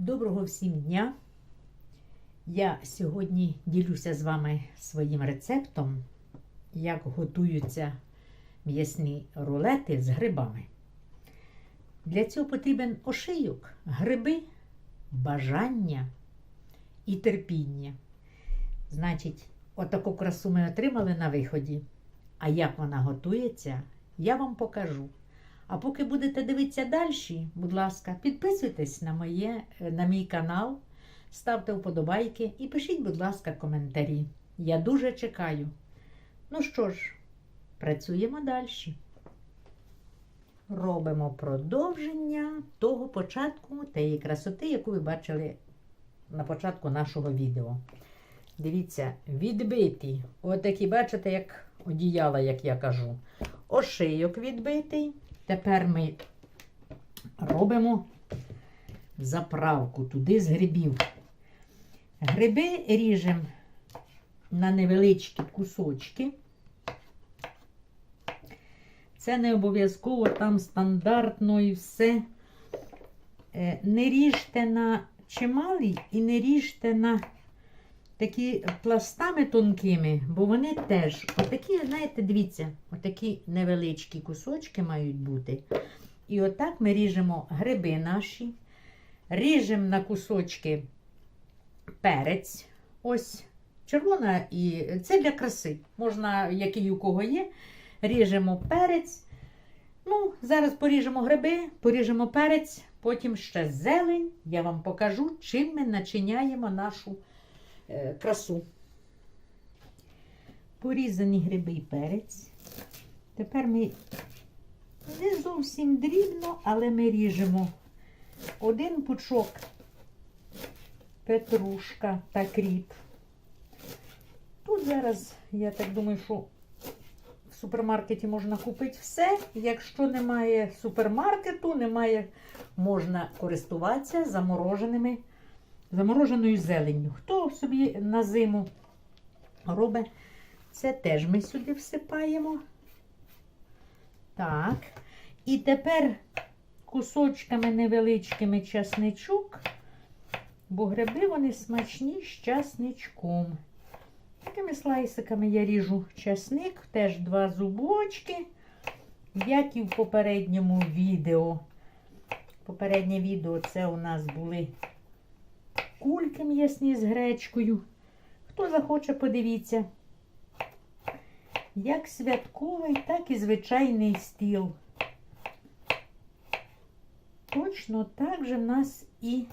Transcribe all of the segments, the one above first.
Доброго всім дня! Я сьогодні ділюся з вами своїм рецептом, як готуються м'ясні рулети з грибами. Для цього потрібен ошийок, гриби, бажання і терпіння. Значить, отаку красу ми отримали на виході. А як вона готується, я вам покажу. А поки будете дивитися далі, будь ласка, підписуйтесь на, моє, на мій канал, ставте вподобайки і пишіть, будь ласка, коментарі. Я дуже чекаю. Ну що ж, працюємо далі. Робимо продовження того початку тієї красоти, яку ви бачили на початку нашого відео. Дивіться, відбиті. Отакі, бачите, як одіяла, як я кажу. Ошийок відбитий. Тепер ми робимо заправку туди з грибів. Гриби ріжемо на невеличкі кусочки. Це не обов'язково там стандартно і все. Е, Не ріжте на чималі і не ріжте на такі пластами тонкими, бо вони теж, отакі, знаєте, дивіться, отакі невеличкі кусочки мають бути. І отак ми ріжемо гриби наші, ріжемо на кусочки перець. Ось червона і це для краси. Можна, який у кого є, ріжемо перець. Ну, зараз поріжемо гриби, поріжемо перець, потім ще зелень. Я вам покажу, чим ми начиняємо нашу красу. Порізані гриби і перець. Тепер ми не зовсім дрібно, але ми ріжемо один пучок петрушка та кріп. Тут зараз, я так думаю, що в супермаркеті можна купити все. Якщо немає супермаркету, немає, можна користуватися замороженими, замороженою зеленню. Хто собі на зиму робить, це теж ми сюди всипаємо. Так. І тепер кусочками невеличкими часничок, бо гриби вони смачні з часничком. Такими слайсиками я ріжу часник, теж два зубочки, як і в попередньому відео. Попереднє відео це у нас були кульки м'ясні з гречкою. Хто захоче, подивіться. Як святковий, так і звичайний стіл. Точно так же в нас і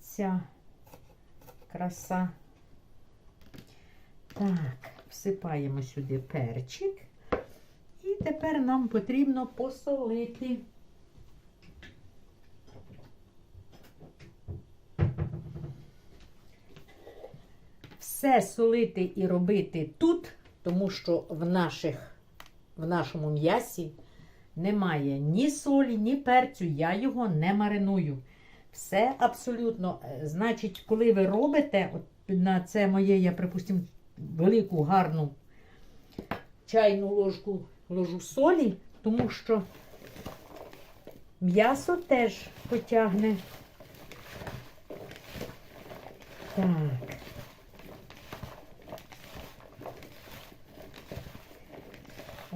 ця краса. Так, всипаємо сюди перчик. І тепер нам потрібно посолити. Все солити і робити тут, тому що в, наших, в нашому м'ясі немає ні солі, ні перцю, я його не мариную. Все абсолютно. е, Значить, коли ви робите, от на це моє, я, припустимо, велику гарну чайну ложку ложу солі, тому що м'ясо теж потягне. Так.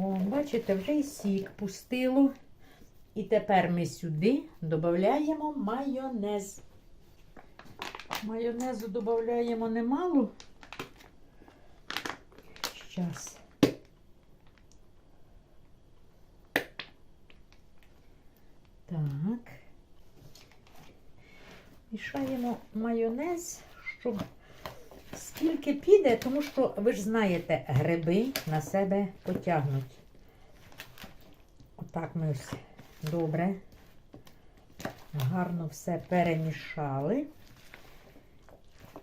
О, бачите, вже і сік пустило. І тепер ми сюди додаємо майонез. Майонезу додаємо немало. Щас. Так. Мішаємо майонез, щоб скільки піде, тому що ви ж знаєте, гриби на себе потягнуть. Отак ми ось добре, гарно все перемішали.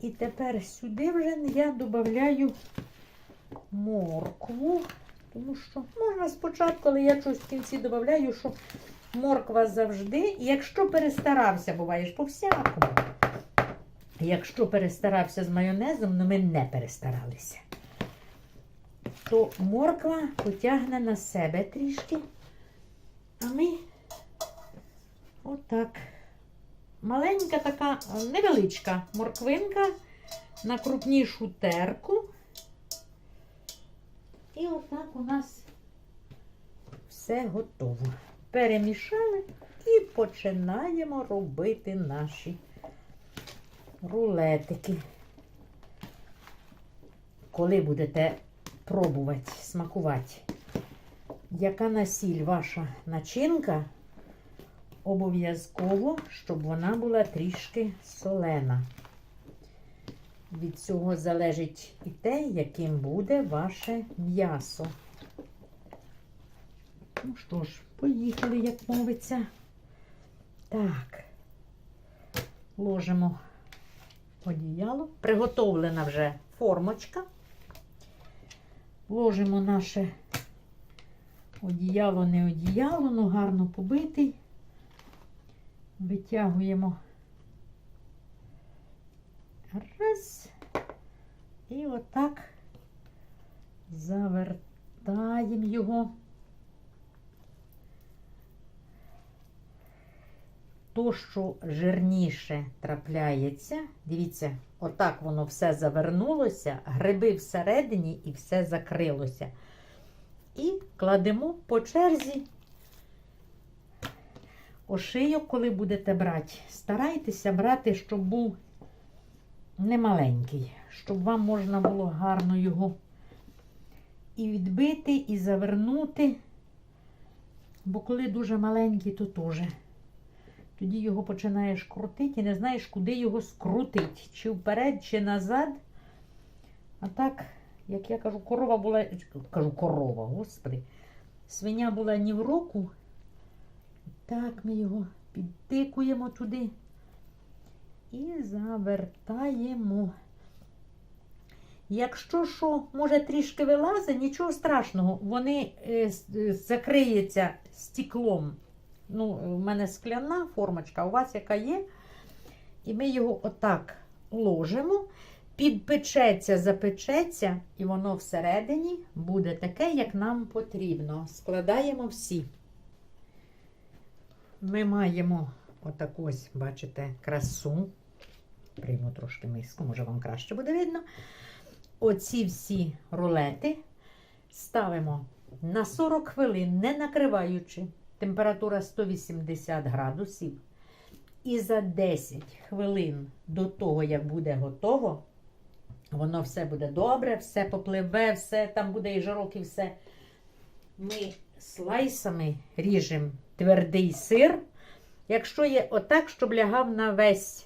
І тепер сюди вже я додаю моркву, тому що можна спочатку, але я щось в кінці додаю, що морква завжди, якщо перестарався, буває ж по-всякому. Якщо перестарався з майонезом, ну ми не перестаралися, то морква потягне на себе трішки, а ми отак маленька така невеличка морквинка на крупнішу терку. І отак у нас все готово. Перемішали і починаємо робити наші рулетики. Коли будете пробувати, смакувати, яка насіль ваша начинка, обов'язково, щоб вона була трішки солена. Від цього залежить і те, яким буде ваше м'ясо. Ну що ж, поїхали, як мовиться. Так, ложимо одіяло. Приготовлена вже формочка. Ложимо наше одіяло, не одіяло, ну гарно побитий. Витягуємо раз. І отак завертаємо його. То, що жирніше трапляється, дивіться, отак воно все завернулося, гриби всередині і все закрилося. І кладемо по черзі ошийок, коли будете брати. Старайтеся брати, щоб був немаленький, щоб вам можна було гарно його і відбити, і завернути. Бо коли дуже маленький, то теж. Тоді його починаєш крутити і не знаєш, куди його скрутити. Чи вперед, чи назад. А так, як я кажу, корова була. Кажу, корова, господи. Свиня була ні в року. Так ми його підтикуємо туди і завертаємо. Якщо що, може трішки вилазить, нічого страшного, вони е, с- закриються стеклом. Ну, у мене скляна формочка, у вас яка є. І ми його отак ложимо, підпечеться, запечеться, і воно всередині буде таке, як нам потрібно. Складаємо всі. Ми маємо отаку ось, бачите, красу. Прийму трошки миску, може вам краще буде видно. Оці всі рулети ставимо на 40 хвилин, не накриваючи. Температура 180 градусів. І за 10 хвилин до того, як буде готово, воно все буде добре, все попливе, все там буде і жарок, і все. Ми слайсами ріжемо твердий сир. Якщо є отак, щоб лягав на весь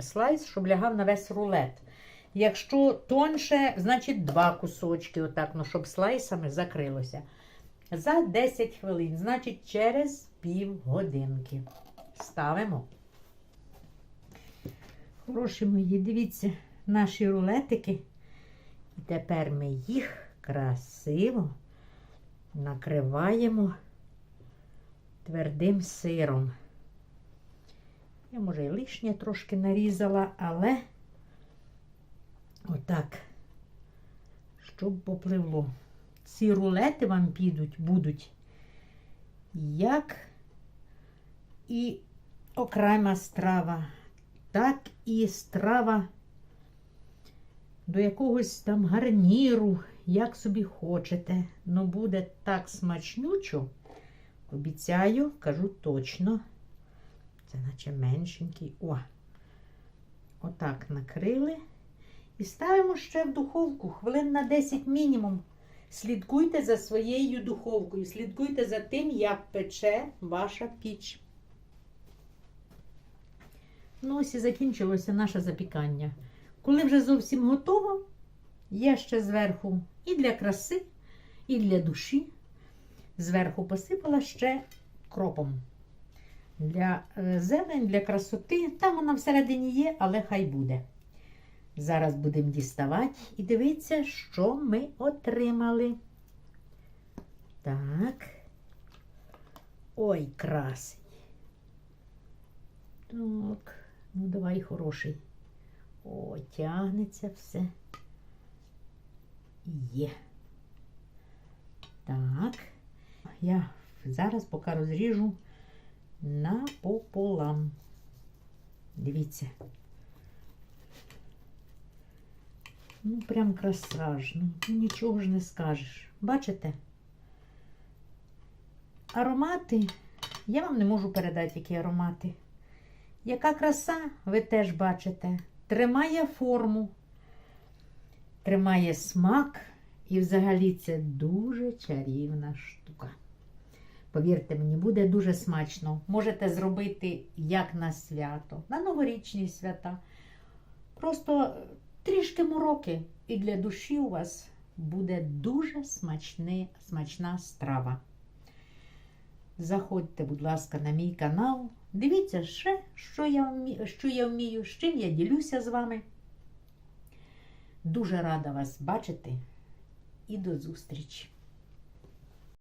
слайс, щоб лягав на весь рулет. Якщо тонше, значить два кусочки, отак, ну, щоб слайсами закрилося. За 10 хвилин, значить, через пів годинки. Ставимо. Хороші мої, дивіться, наші рулетики. І тепер ми їх красиво накриваємо твердим сиром. Я, може, і лишнє трошки нарізала, але отак, щоб попливло. Ці рулети вам підуть, будуть як і окрема страва, так і страва до якогось там гарніру, як собі хочете. Ну, буде так смачнючо. Обіцяю, кажу точно. Це наче меншенький. О! Отак накрили. І ставимо ще в духовку хвилин на 10 мінімум. Слідкуйте за своєю духовкою, слідкуйте за тим, як пече ваша піч. Ну, ось і закінчилося наше запікання. Коли вже зовсім готово, я ще зверху і для краси, і для душі. Зверху посипала ще кропом. Для е, зелень, для красоти. Там вона всередині є, але хай буде. Зараз будемо діставати і дивитися, що ми отримали. Так. Ой, красень. Так, ну давай хороший. О, тягнеться все. Є. Так. Я зараз поки розріжу напополам. Дивіться. Ну, прям краса ж. Ну, ну, нічого ж не скажеш. Бачите? Аромати. Я вам не можу передати, які аромати. Яка краса, ви теж бачите. Тримає форму, тримає смак, і взагалі це дуже чарівна штука. Повірте мені, буде дуже смачно. Можете зробити як на свято, на новорічні свята. Просто трішки мороки, і для душі у вас буде дуже смачне, смачна страва. Заходьте, будь ласка, на мій канал. Дивіться ще, що я вмію, що я вмію, з чим я ділюся з вами. Дуже рада вас бачити і до зустрічі!